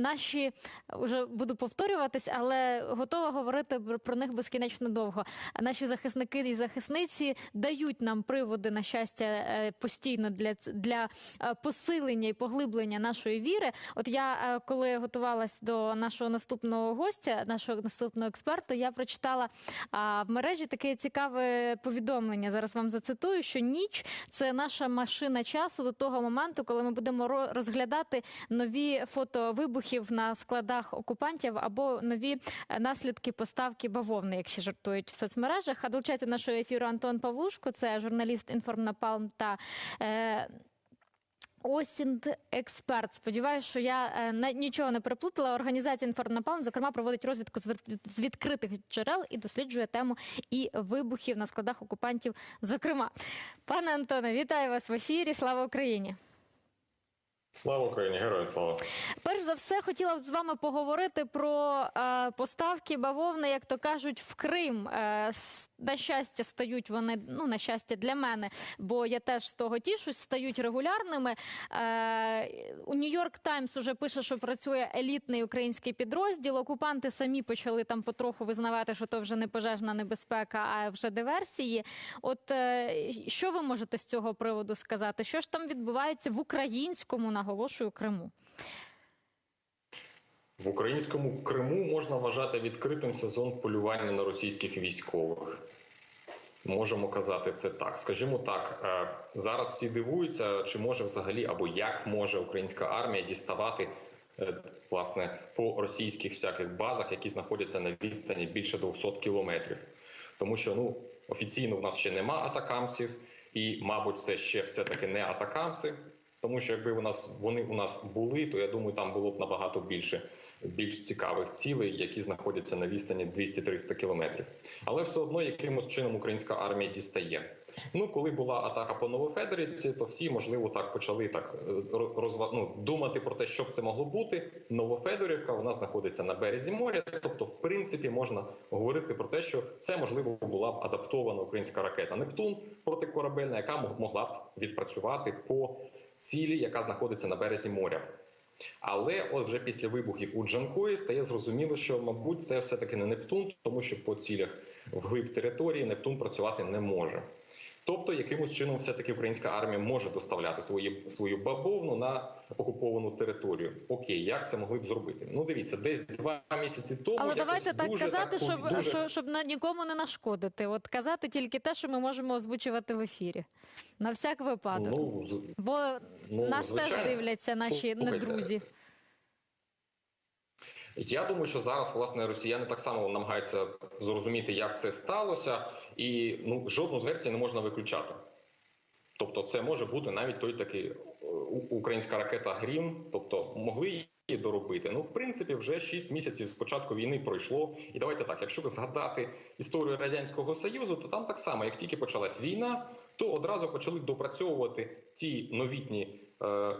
наші вже буду повторюватись, але готова говорити про- них безкінечно довго. Наші захисники і захисниці дають нам приводи на щастя е, постійно для, для е, посилення і поглиблення нашої віри. От я е, коли готувалась до нашого наступного гостя, нашого наступного експерту, я прочитала в мережі таке цікаве повідомлення. Зараз вам зацитую, що ніч це наша машина часу до того моменту, коли ми будемо ро- розглядати нові фото вибухів на складах окупантів або нові е, наслідки поставки бавовни, як ще жартують в соцмережах. А долучайте нашого ефіру Антон Павлушко, це журналіст Інформнапалм та. Е, Осінт експерт. Сподіваюся, що я е, нічого не переплутала. Організація «Інформнапалм», зокрема, проводить розвідку з відкритих джерел і досліджує тему і вибухів на складах окупантів. Зокрема, пане Антоне, вітаю вас в ефірі. Слава Україні! Слава Україні, героям слава. Перш за все, хотіла б з вами поговорити про е, поставки бавовни, як то кажуть, в Крим. Е, на щастя, стають вони, ну на щастя для мене, бо я теж з того тішусь, стають регулярними. Е, у Нью-Йорк Таймс уже пише, що працює елітний український підрозділ. Окупанти самі почали там потроху визнавати, що то вже не пожежна небезпека, а вже диверсії. От е, що ви можете з цього приводу сказати? Що ж там відбувається в українському, наголошую, Криму? В українському Криму можна вважати відкритим сезон полювання на російських військових. Можемо казати це так. Скажімо так, е, зараз всі дивуються, чи може взагалі або як може українська армія діставати е, власне по російських всяких базах, які знаходяться на відстані більше 200 кілометрів. Тому що ну офіційно в нас ще нема атакамсів, і, мабуть, це ще все таки не атакамси. Тому що якби у нас вони у нас були, то я думаю, там було б набагато більше більш цікавих цілей, які знаходяться на відстані 200-300 кілометрів. Але все одно якимось чином українська армія дістає. Ну, коли була атака по Новофедорівці, то всі можливо так почали так е, розва... ну, думати про те, що б це могло бути. Новофедорівка вона знаходиться на березі моря. Тобто, в принципі, можна говорити про те, що це можливо була б адаптована українська ракета Нептун протикорабельна, яка могла б відпрацювати по цілі, яка знаходиться на березі моря. Але от вже після вибухів у Джанкої стає зрозуміло, що мабуть це все таки не Нептун, тому що по цілях вглиб території Нептун працювати не може. Тобто, якимось чином, все таки українська армія може доставляти свої свою бавовну на окуповану територію. Окей, як це могли б зробити? Ну дивіться, десь два місяці тому Але давайте так дуже казати, так, щоб, дуже... що, щоб на нікому не нашкодити. От казати тільки те, що ми можемо озвучувати в ефірі. На всяк випадок. Ну, Бо ну, нас звичайно. теж дивляться наші Слухайте, недрузі. Я думаю, що зараз власне росіяни так само намагаються зрозуміти, як це сталося, і ну жодну з версій не можна виключати. Тобто, це може бути навіть той такий е, українська ракета Грім, тобто могли її доробити. Ну, в принципі, вже 6 місяців з початку війни пройшло. І давайте так, якщо згадати історію радянського союзу, то там так само, як тільки почалась війна, то одразу почали допрацьовувати ті новітні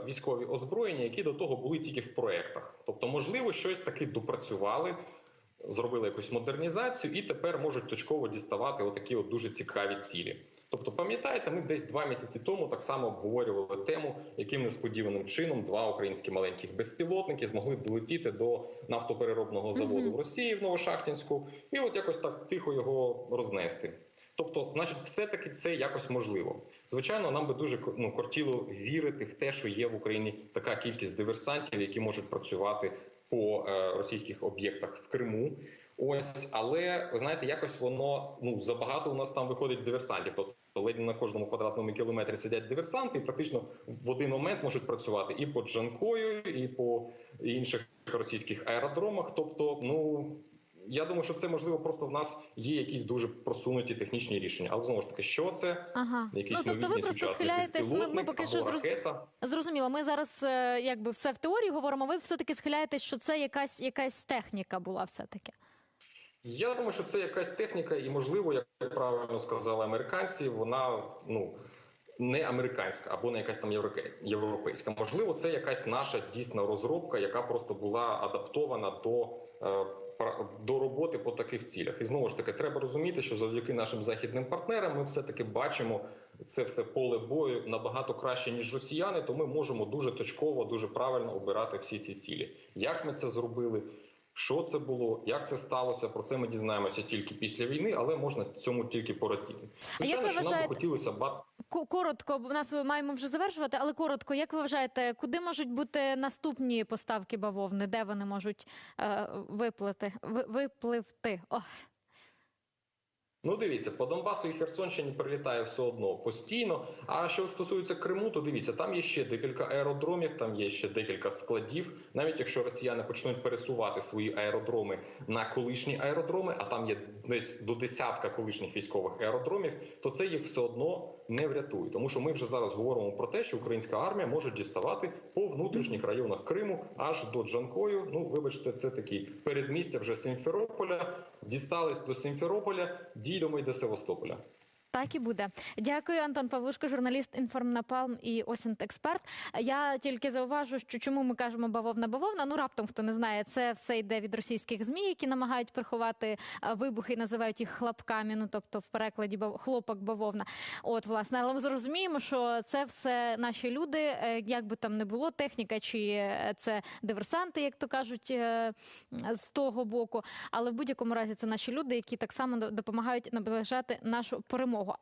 військові озброєння, які до того були тільки в проектах. Тобто, можливо, щось таки допрацювали. Зробили якусь модернізацію і тепер можуть точково діставати отакі от дуже цікаві цілі. Тобто, пам'ятаєте, ми десь два місяці тому так само обговорювали тему, яким несподіваним чином два українські маленьких безпілотники змогли долетіти до нафтопереробного заводу в Росії в Новошахтінську, і от якось так тихо його рознести. Тобто, значить, все-таки це якось можливо. Звичайно, нам би дуже ну, кортіло вірити в те, що є в Україні така кількість диверсантів, які можуть працювати по е, російських об'єктах в Криму. Ось, але ви знаєте, якось воно ну забагато у нас там виходить диверсантів. Тобто ледь на кожному квадратному кілометрі сидять диверсанти, і практично в один момент можуть працювати і по Джанкою, і по інших російських аеродромах. Тобто, ну я думаю, що це можливо просто в нас є якісь дуже просунуті технічні рішення. Але знову ж таки, що це? Ага. Якісь Ну, тобто ви просто схиляєтесь, ми, ми поки що зроз... зрозуміло. Ми зараз е, якби все в теорії говоримо. Ви все-таки схиляєтесь, що це якась якась техніка була все-таки. Я думаю, що це якась техніка, і можливо, як правильно сказали американці, вона ну не американська або не якась там європейська. Можливо, це якась наша дійсна розробка, яка просто була адаптована до, е, до роботи по таких цілях. І знову ж таки, треба розуміти, що завдяки нашим західним партнерам ми все таки бачимо це все поле бою набагато краще ніж росіяни, то ми можемо дуже точково, дуже правильно обирати всі ці цілі. Як ми це зробили? Що це було, як це сталося? Про це ми дізнаємося тільки після війни, але можна цьому тільки порадіти. Ви що нам би хотілося ба- Ко- Коротко, бо в нас ми маємо вже завершувати, але коротко, як ви вважаєте, куди можуть бути наступні поставки бавовни? Де вони можуть е, виплити, ви, випливти? О, Ну, дивіться, по Донбасу і Херсонщині прилітає все одно постійно. А що стосується Криму, то дивіться, там є ще декілька аеродромів, там є ще декілька складів. Навіть якщо росіяни почнуть пересувати свої аеродроми на колишні аеродроми, а там є десь до десятка колишніх військових аеродромів, то це їх все одно не врятує. Тому що ми вже зараз говоримо про те, що українська армія може діставати по внутрішніх районах Криму аж до Джанкою. Ну, вибачте, це такі передмістя вже Сімферополя. Дістались до Сімферополя, дійдемо й до Севастополя. Так і буде. Дякую, Антон Павлушко, журналіст Інформнапалм і Осінт Експерт. Я тільки зауважу, що чому ми кажемо бавовна бавовна. Ну раптом хто не знає, це все йде від російських змі, які намагають приховати вибухи і називають їх хлопками. Ну тобто в перекладі хлопок бавовна. От власне, але ми зрозуміємо, що це все наші люди, е, як би там не було, техніка чи е, це диверсанти, як то кажуть, е, з того боку. Але в будь-якому разі це наші люди, які так само до- допомагають наближати нашу перемогу.